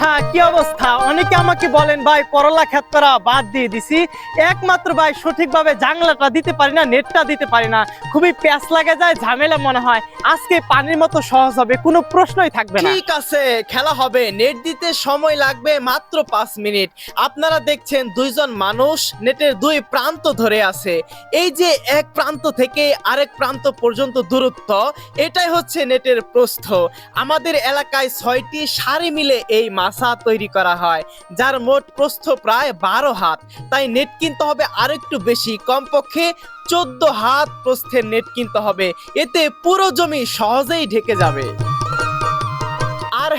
হা কি অবস্থা? অনেকে আমাকে বলেন, ভাই, করলা করা বাদ দিয়ে দিছি। একমাত্র ভাই সঠিকভাবে জাংলাটা দিতে পারি না, নেটটা দিতে পারি না। খুবই প্যাস লাগে যায়, ঝামেলা মনে হয়। আজকে পানির মতো সহজ হবে, কোনো প্রশ্নই থাকবে না। ঠিক আছে, খেলা হবে। নেট দিতে সময় লাগবে মাত্র পাঁচ মিনিট। আপনারা দেখছেন দুইজন মানুষ, নেটের দুই প্রান্ত ধরে আছে। এই যে এক প্রান্ত থেকে আরেক প্রান্ত পর্যন্ত দূরত্ব, এটাই হচ্ছে নেটের প্রস্থ। আমাদের এলাকায় ছয়টি সারি মিলে এই মাছা তৈরি করা হয়, যার মোট প্রস্থ প্রায় বারো হাত। তাই নেট কিনতে হবে আরেকটু বেশি। কমপক্ষে চোদ্দ হাত প্রস্থের নেট কিনতে হবে। এতে পুরো জমি সহজেই ঢেকে যাবে।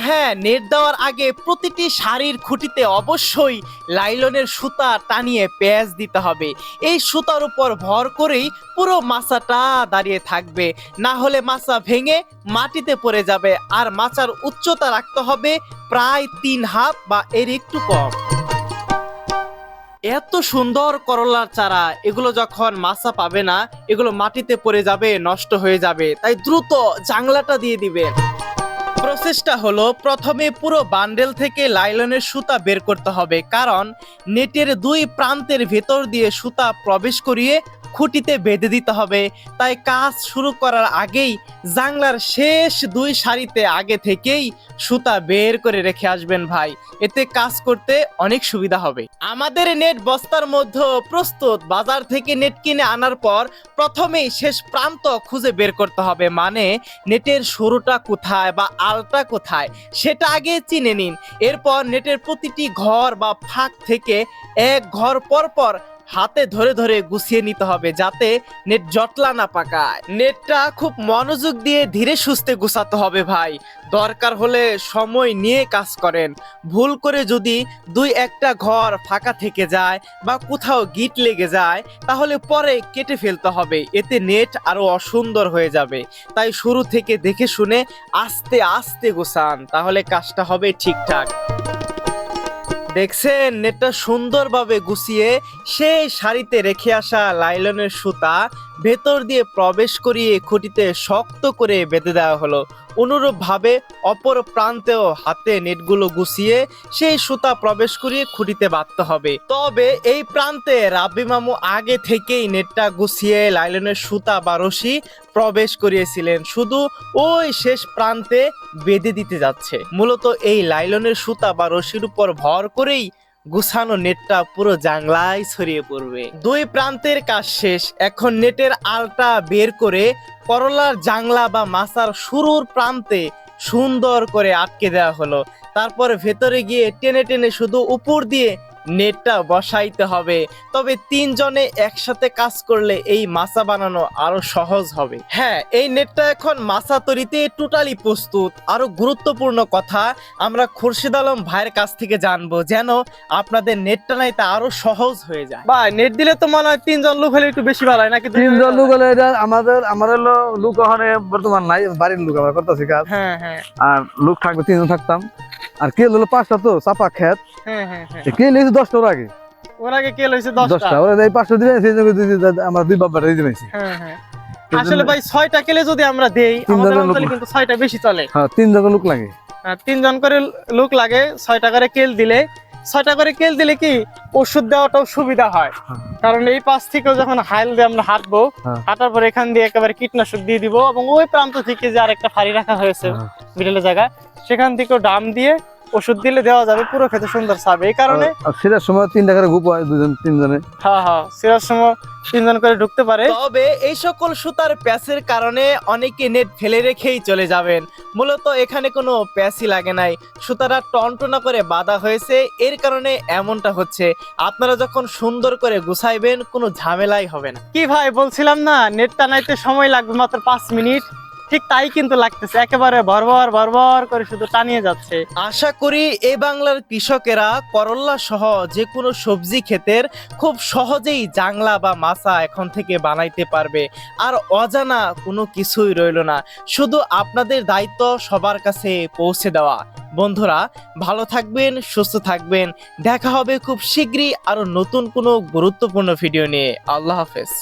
হ্যাঁ নেট দেওয়ার আগে প্রতিটি শাড়ির খুঁটিতে অবশ্যই লাইলনের সুতা টানিয়ে পেঁয়াজ দিতে হবে। এই সুতার উপর ভর করেই পুরো মাছাটা দাঁড়িয়ে থাকবে। না হলে মাছা ভেঙে মাটিতে পড়ে যাবে। আর মাচার উচ্চতা রাখতে হবে প্রায় তিন হাত বা এর একটু কম। এত সুন্দর করলার চারা, এগুলো যখন মাছা পাবে না, এগুলো মাটিতে পড়ে যাবে, নষ্ট হয়ে যাবে। তাই দ্রুত জাংলাটা দিয়ে দিবেন। প্রসেসটা হলো প্রথমে পুরো বান্ডেল থেকে লাইলনের সুতা বের করতে হবে, কারণ নেটের দুই প্রান্তের ভেতর দিয়ে সুতা প্রবেশ করিয়ে খুঁটিতে বেঁধে দিতে হবে। তাই কাজ শুরু করার আগেই জাংলার শেষ দুই সারিতে আগে থেকেই সুতা বের করে রেখে আসবেন ভাই। এতে কাজ করতে অনেক সুবিধা হবে। আমাদের নেট বস্তার মধ্যে প্রস্তুত। বাজার থেকে নেট কিনে আনার পর প্রথমেই শেষ প্রান্ত খুঁজে বের করতে হবে। মানে নেটের শুরুটা কোথায় বা আলটা কোথায় সেটা আগে চিনে নিন। এরপর নেটের প্রতিটি ঘর বা ফাঁক থেকে এক ঘর পর পর হাতে ধরে ধরে গুছিয়ে নিতে হবে যাতে নেট জটলা না পাকায়। নেটটা খুব মনোযোগ দিয়ে ধীরে সুস্থে গুছাতে হবে ভাই। দরকার হলে সময় নিয়ে কাজ করেন। ভুল করে যদি দুই একটা ঘর ফাঁকা থেকে যায় বা কোথাও গিট লেগে যায়, তাহলে পরে কেটে ফেলতে হবে। এতে নেট আরও অসুন্দর হয়ে যাবে। তাই শুরু থেকে দেখে শুনে আস্তে আস্তে গোছান, তাহলে কাজটা হবে ঠিকঠাক। দেখছেন, নেটটা সুন্দরভাবে গুছিয়ে সেই শাড়িতে রেখে আসা লাইলনের সুতা ভেতর দিয়ে প্রবেশ করিয়ে খুঁটিতে শক্ত করে বেঁধে দেওয়া হলো। অনুরূপভাবে অপর প্রান্তেও হাতে নেটগুলো গুছিয়ে সেই সুতা প্রবেশ করিয়ে খুঁটিতে বাঁধতে হবে। তবে এই প্রান্তে রাব্বি মামু আগে থেকেই নেটটা গুছিয়ে লাইলনের সুতা বা রশি প্রবেশ করিয়েছিলেন। শুধু ওই শেষ প্রান্তে বেঁধে দিতে যাচ্ছে। মূলত এই লাইলনের সুতা বা রশির উপর ভর করেই গুছানো নেটটা পুরো জাংলায় ছড়িয়ে পড়বে। দুই প্রান্তের কাজ শেষ। এখন নেটের আলটা বের করে করলার জাংলা বা মাছার শুরুর প্রান্তে সুন্দর করে আটকে দেওয়া হলো। তারপর ভেতরে গিয়ে টেনে টেনে শুধু উপর দিয়ে নেটটা বসাইতে হবে। তবে তিনজনে একসাথে কাজ করলে এই মাছা বানানো আরও সহজ হবে। হ্যাঁ এই নেটটা এখন মাছা তৈরিতে টোটালি প্রস্তুত। আরও গুরুত্বপূর্ণ কথা আমরা খুরশিদ আলম ভাইয়ের কাছ থেকে জানব যেন আপনাদের নেটটা নাইতে আরও সহজ হয়ে যায়। ভাই নেট দিলে তো মনে হয় তিনজন লোক হলে একটু বেশি ভালো হয় নাকি? তিনজন লোক হলে এটা আমাদের আমার হলো লোক ওখানে বর্তমান নাই বাড়ির লোক আমরা করতেছি কাজ। হ্যাঁ হ্যাঁ। আর লোক থাকবে তিনজন থাকতাম। আর কে হলো পাঁচটা তো চাপা খেত। হ্যাঁ হ্যাঁ হ্যাঁ। কে লিয়েছে দশটা ওর আগে। ওর আগে কে লইছে দশটা। ওরা এই পাঁচটা দিলে সেই জন্য আমরা দুই বাবার দিয়ে দিয়েছি হ্যাঁ হ্যাঁ। আসলে ভাই ছয়টা কেলে যদি আমরা দেই আমাদের অঞ্চলে কিন্তু ছয়টা বেশি চলে। হ্যাঁ তিনজন লোক লাগে। তিনজন করে লোক লাগে ছয়টা করে কেল দিলে। ছয়টা করে কেল দিলে কি ওষুধ দেওয়াটাও সুবিধা হয় হ্যাঁ। কারণ এই পাশ থেকেও যখন হাইল দিয়ে আমরা হাঁটবো হ্যাঁ। হাঁটার পর এখান দিয়ে একেবারে কীটনাশক দিয়ে দিব এবং ওই প্রান্ত থেকে যে আরেকটা ফাড়ি রাখা হয়েছে হ্যাঁ। বিড়ালের জায়গায় সেখান থেকেও ডাম দিয়ে ওষুধ দিলে দেওয়া যাবে পুরো খেতে সুন্দর ছাবে। এই কারণে সেটার সময় তিনটা করে গ্রুপ হয় দুজন তিনজনে। হ্যাঁ হ্যাঁ সিরাজ সময় তিনজন করে ঢুকতে পারে। তবে এই সকল সুতার প্যাচের কারণে অনেকে নেট ফেলে রেখেই চলে যাবেন। মূলত এখানে কোনো প্যাচই লাগে নাই। সুতারা টনটনা করে বাঁধা হয়েছে এর কারণে এমনটা হচ্ছে। আপনারা যখন সুন্দর করে গুছাইবেন কোনো ঝামেলাই হবে না। কি ভাই বলছিলাম না নেট টানাইতে সময় লাগবে মাত্র পাঁচ মিনিট। ঠিক তাই কিন্তু লাগতেছে। একেবারে ভরভর ভরভর করে শুধু টানিয়ে যাচ্ছে। আশা করি এই বাংলার কৃষকেরা করল্লা সহ যে কোনো সবজি ক্ষেতের খুব সহজেই জাংলা বা মাছা এখন থেকে বানাইতে পারবে। আর অজানা কোনো কিছুই রইল না। শুধু আপনাদের দায়িত্ব সবার কাছে পৌঁছে দেওয়া। বন্ধুরা, ভালো থাকবেন, সুস্থ থাকবেন। দেখা হবে খুব শীঘ্রই আরও নতুন কোনো গুরুত্বপূর্ণ ভিডিও নিয়ে। আল্লাহ হাফেজ।